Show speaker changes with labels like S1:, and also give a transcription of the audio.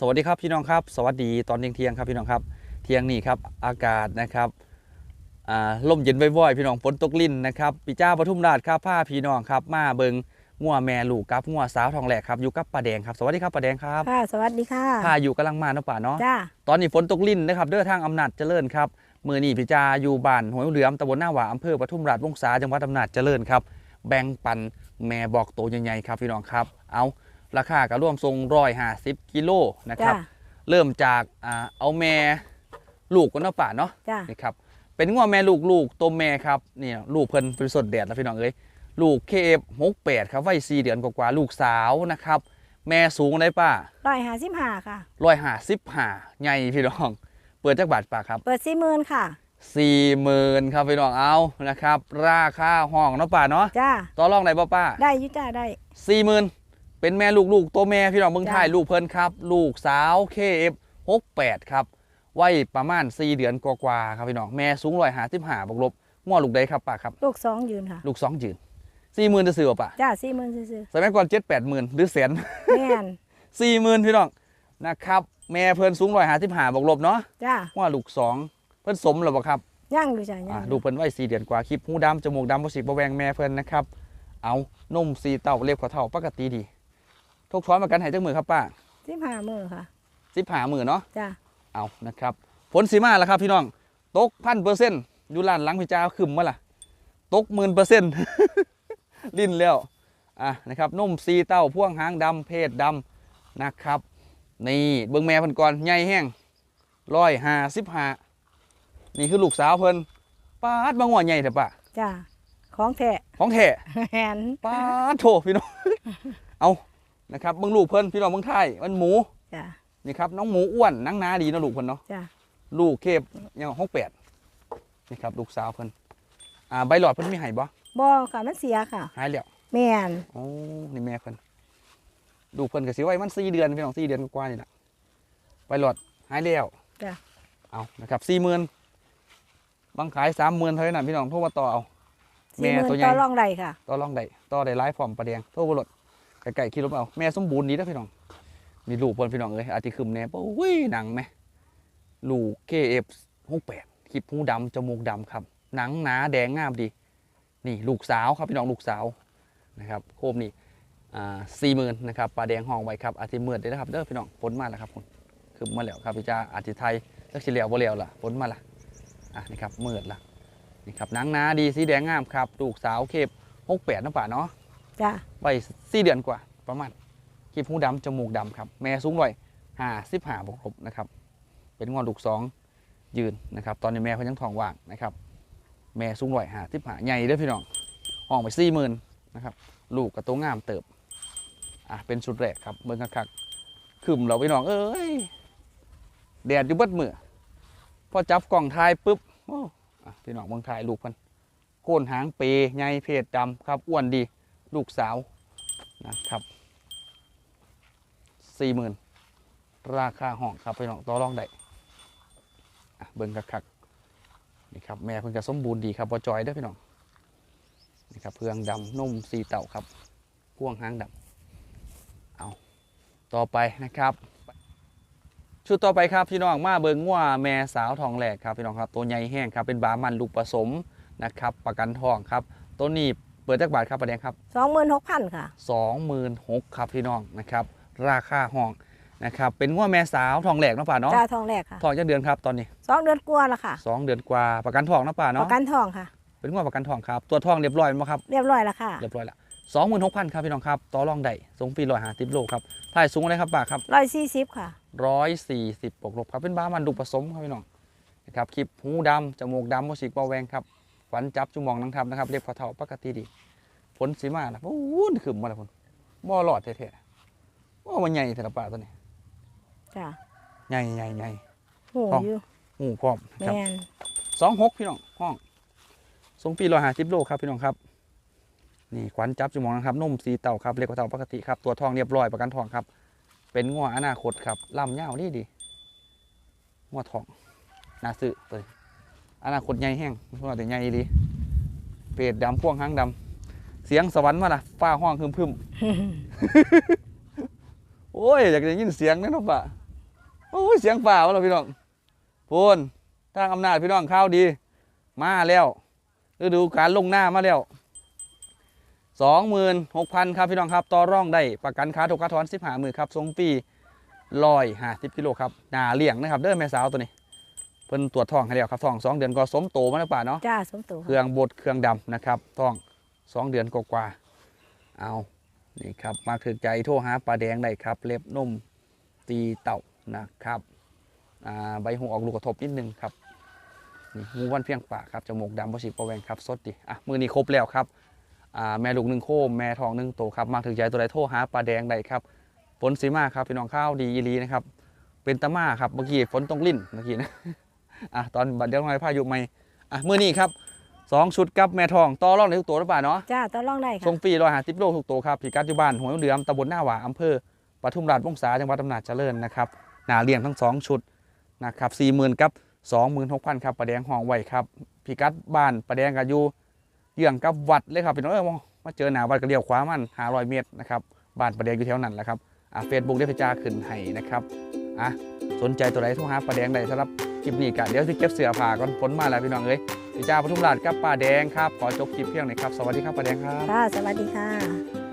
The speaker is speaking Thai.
S1: สวัสดีครับพี่น้องครับ สวัสดีตอนเที่ยงเที่ยงๆครับพี่น้องครับ เที่ยงนี้ครับอากาศนะครับอ่าลมเย็นบ่อยๆพี่น้องฝนตกลิ่นนะครับปีจ้าปทุมราชครับผ้าพี่น้องครับ มาเบิงงัวแม่ลูกกับงัวสาวทองแหลกครับอยู่กับป้าแดงครับสวัสดีครับป้าแดงครับ
S2: ค่ะสวัสดีค่ะ
S1: ผ้าอยู่กำลังมาเนาะป่าเนาะ
S2: จ้า
S1: ตอนนี้ฝนตกลิ่นนะครับเดินทางอำนาจเจริญครับมือนี้พี่จาอยู่บ้านห้วยเหลือมตำบลหน้าหวาอำเภอปทุมราชวงศาจังหวัดอำนาจเจริญครับแบ่งปันแม่บอกโตใหญ่ๆครับพี่น้องครับเอา ราคาก็ร่วมทรงร้อยห้าสิบกิโลนะค
S2: จ้า
S1: รับเริ่มจากอ่าเอาแม่ลูกกันเนาะป่าเนาะ
S2: จ้า
S1: นี่ครับ เป็นงัวแม่ลูกลูกตัวแม่ครับนี่ลูกเพิ่นเป็นสดแดดแล้วพี่น้องเอ้ยลูกเคฟหกแปดครับวัยสี่เดือนกว่าๆลูกสาวนะครับ แม่สูงได้ป่า
S2: ร้อยห้าสิบห้าค่ะ
S1: ร้อยห้าสิบห้าใหญ่พี่น้อง เปิดจักบาทป่าครับ
S2: เปิดสี่หมื่นค่ะ
S1: สี่หมื่นครับพี่น้องเอานะครับ ราคาห้องเนาะป่าเนาะ
S2: จ้า
S1: ต่อรองไหนป้าป้า
S2: ได้อยุจ้าได้
S1: สี่หมื่น เป็นแม่ลูกลูกตัวแม่พี่น้องเมืองไทย
S2: จ้ะ
S1: ลูกเพิ่นครับ ลูกสาวเคฟหกแปดครับวัยประมาณสี่เดือนกว่าๆครับพี่น้องแม่สูงร้อยห้าสิบห้าบวกลบง้อลูกใดครับป้าครับ
S2: ลูกสองยืนค่ะ
S1: ลูกสองยืนสี่หมื่นจะซื้อป่ะ
S2: จ้าสี่หมื่นซื้อ
S1: สมัยก่อนเจ็ดแปดหมื่นหรือแสน
S2: ๆแม่น
S1: สี่หมื่นพี่น้องนะครับ แม่เพิ่นสูงร้อยห้าสิบห้าบวกลบเนาะ
S2: จ้า
S1: ว่าลูกสองเพิ่นสมหรือเปล่าครับ
S2: ย่างอยู่จ้าย่า
S1: อ่างดูเพิ่นไว้สี่เดือนกว่าคลิปหูดำจมูกดำบ่สิบ่แวงแม่เพิ่นนะครับเอานมสีเต้าเล็บเขาเท่าปกติดี ทุกช้อนมากันให้จักมือครับป้า
S2: สิบห้ามือค่ะ
S1: สิบหามือเนาะ
S2: จ้า
S1: เอานะครับผลสีมาแล้วครับพี่น้องตกพันเปอร์เซ็นต์อยู่ร้านหลังพี่จ้าขึ้นมาล่ะตกหมื่นเปอร์เซ็นต์ลิ้นแล้วอะนะครับนมสีเต้าพ่วงหางดำเพศดำนะครับ นี่เบิ่งแม่เพิ่นก่อนใหญ่แห้งร้อยห้าสิบห้านี่คือลูกสาวเพิ่นป้าดบางหัวใหญ่แต่ป้า
S2: จ้าของแท้
S1: ของแท้
S2: แม่น
S1: ป้าดโถพี่น้องเอา นะครับเบิ่งลูกเพิ่นพี่น้องเบิ่งไทยมันหมู
S2: จ้า
S1: นี่ครับน้องหมูอ้วนนังหนาดีเนาะลูกเพิ่นเนาะ
S2: จ้า
S1: ลูกเคบยังหกแปดนี่ครับลูกสาวเพิ่นอ่าใบหลอดเพิ่นมีให้บ่
S2: บอค่ะมันเสียค่ะ
S1: หายแล้ว
S2: แม่น
S1: โอ้นี่แม่เพิ่นลูกเพิ่นก็สิไว้มัน4เดือนพี่น้อง4เดือนกว่าๆนี่น่ะใบหลอดหายแล้ว
S2: จ้า
S1: เอานะครับ40,000บางขาย30,000เท่านั้นพี่น้องโทรมาต่อเอา แม่
S2: สี่หมื่น
S1: ตัวใหญ่
S2: ต่อรองได้ค่ะ
S1: ต่อรองได้ต่อได้หลายพร้อมประเดียงโทรบ่ลด ไก่ๆขี่รถเอาแม่สมบูรณ์ดีนะพี่น้องนี่ลูกเพิ่นพี่น้องเอ้ยอาจสิคึมแน่ปะอุ้ยหนังแม่ลูก KF 68คลิปหูดำจมูกดำครับ หนังหนาแดงงามดี นี่ลูกสาวครับพี่น้องลูกสาวนะครับโคมนี่อ่าสี่หมื่นนะครับปลาแดงห้องไว้ครับอาทิตย์มืดได้นะครับเด้อพี่น้องฝนมาแล้วครับผมคือมาแล้วครับพี่จ้าอาทิตย์ไทยจักสิเหลียวบ่เหลียวล่ะฝนมาละอะนี่ครับมืดละนี่ครับหนังหนาดีสีแดงงามครับลูกสาวเคบหกแปดนะป่าเนาะ
S2: จ้า
S1: ไว้สี่เดือนกว่าประมาณคลิปหูดำจมูกดำครับแม่สูงร้อยห้าสิบห้าบวกลบนะครับ เป็นงอนลูกสองยืนนะครับ ตอนนี้แม่เขายังท้องว่างนะครับ แม่สูงร้อยห้าสิบห้าใหญ่เด้อพี่น้องห้องไปสี่หมื่นนะครับ ลูกกับตัวงามเติบอะเป็นชุดแรกครับเบิ่งคักๆขึ้นเราพี่น้องเอ้ยแดดอยู่เบิดมือพอจับกล่องทายปุ๊บโอ้พี่น้องเบิ่งทายลูกมันโค่นหางเปย์ใหญ่เพศดำครับอ้วนดี ลูกสาวนะครับสี่หมื่นราคาห้องครับพี่น้องต่อรองได้อ่เบิ่งคักๆนี่ครับแม่เพิ่งจะสมบูรณ์ดีครับบอจอยเด้พี่น้องนี่ครับเพืองดำนุ่มสีเต่าครับพ่วงหางดำเอาต่อไปนะครับ ชุดต่อไปครับพี่น้องมาเบิงว่าแม่สาวทองแหลกครับพี่น้องครับตัวใหญ่แห้งครับเป็นบามันลูกผสมนะครับ ประกันทองครับ ตัวนี้ เปิดจักบาทครับประเด็นครับ
S2: สองหมื่นหกพันค่ะ
S1: 26,000ครับพี่น้องนะครับ ราคาห้องนะครับ เป็นว่าแม่สาวทองแหลกเนาะป่าเนาะ
S2: จ้าทองแรกค่ะ
S1: ทองจะเดือนครับตอนนี้
S2: สองเดือนกว่าละค่ะ
S1: สองเดือนกว่าประกันทองเนาะป่า
S2: ป
S1: เนาะ
S2: ระกันทองค่ะ
S1: เป็นงวดประกันทองครับตัวทองเรียบร้อยไหมครับ
S2: เรียบร้อยแล้วค่ะ
S1: เรียบร้อยละสองหมื่นหกพันครับพี่น้องครับต่อรองได้สูงปีร้อยห้าสิบโลครับถ่ายสูงอะไรครับปากครับ
S2: ร้อยสี่สิบค่ะ
S1: ร้อยสี่สิบบวกลบครับเป็นบ้ามันดุผสมครับพี่น้องนะครับคลิปหูดำจมูกดำมสิกบอแวงครับ ฝันจับจุมองนังทำนะครับเรียบพอเท่าปกติดีผลสีมาแล้วโอ้โหขึ้นมาแล้วพุ่นบ่อหลอดแท้ๆว่ามันใหญ่แต่ละป่าตัวนี้
S2: จ้า
S1: ใหญ่ใหญ่ใหญ่
S2: หู
S1: ทอง
S2: อยู่
S1: หูพร้อมนะครับ
S2: แม่น
S1: สองหกพี่น้องห้องทรงปีร้อยห้าสิบโลครับพี่น้องครับนี่ขวัญจับจุมองนะครับนุ่มสีเต่าครับเล็กกว่าเต่าปกติครับตัวทองเรียบร้อยประกันทองครับ เป็นงัวอนาคตครับลำยาวดีดีงัวทองน่าซื้อตัวนี้ อนาคตใหญ่แห้งเพราะว่าแต่ใหญ่ดีเปรดดำพ่วงหางดำเสียงสวรรค์มาละฟ้าห้องพึมพึมๆโอ้ยอยากจะยินเสียงนะเนาะปะโอ้ยเสียงฝ่าวะเราพี่น้องพูนทางอำนาจพี่น้องข้าวดี มาแล้วฤดูการลงหน้ามาแล้วสองหมื่นหกพันครับพี่น้องครับต่อร่องได้ประกันค้าถูกค้าถอนสิบห้าหมื่นครับทรงปีลอยห้าสิบกิโลครับหนาเลี้ยงนะครับเด้อแม่สาวตัวนี้ เพิ่นตรวจท้องให้แล้วครับท้องสองเดือนก็สมโตมาแล้วป่าเนาะ
S2: จ้าสมตู
S1: เครื่องบดเครื่องดำนะครับท้องสองเดือนกว่าๆเอานี่ครับมาถึงใจโทรหาปลาแดงได้ครับ เล็บนุ่มตีเต่านะครับอ่าใบหูออกลูกกระทบนิดนึงครับนี่งูวันเพียงปากครับจมูกดำพอสีประแวงครับสดดีอะมือนี้ครบแล้วครับอ่าแม่ลูกหนึ่งโคมแม่ทองหนึ่งโตครับมาถึงใจตัวใดโทรหาปลาแดงได้ครับฝนสีมาครับพี่น้องข้าวดีอีหลีนะครับเป็นตะมาครับเมื่อกี้ฝนตรงลิ้นเมื่อกี้นะ อะตอนบัดเดี๋ยวหน่อยพายุใหม่อะมือนี้ครับสองชุดกับแม่ทองต่อรองในทุกตัวหรือเปล่าเนาะ
S2: จ้าต่อรองได้
S1: ทร
S2: ค่ะ
S1: งฟรีร้อยหาสิบโลทุกตัวครับพิกัดอยู่บ้านหัวเดือมตำบลหน้าหวาอำเภอปทุมราชวงศาจังหวัดอำนาจเจริญนะครับหนาเลี้ยงทั้งสองชุดนะครับสี่หมื่นกับสองหมื่นหกพันครับประแดงห้องไว้ครับพิกัดบ้านประแดงกับอยู่เยื่องกับวัดเลยครับพี่น้องเออมาเจอหนาวัดก็เลี้ยวขวามันหาร้อยเมตรนะครับบ้านประแดงอยู่แถวนั้นแหละครับอะเฟซบุ๊กได้พิจาขึ้นให้นะครับอะสนใจตัวใดโทรหาประแดงได้สำหรับค ลิปนี้กันเดี๋ยวที่เก็บเสื้อผ้าก่อนฝนมาแล้วพี่น้องเอ้ยพิจ้าปทุมราชกับป้าแดงครับขอจบคลิปเพียงหน่อยครับสวัสดีครับป้าแดงครับ
S2: ค่ะสวัสดีค่ะ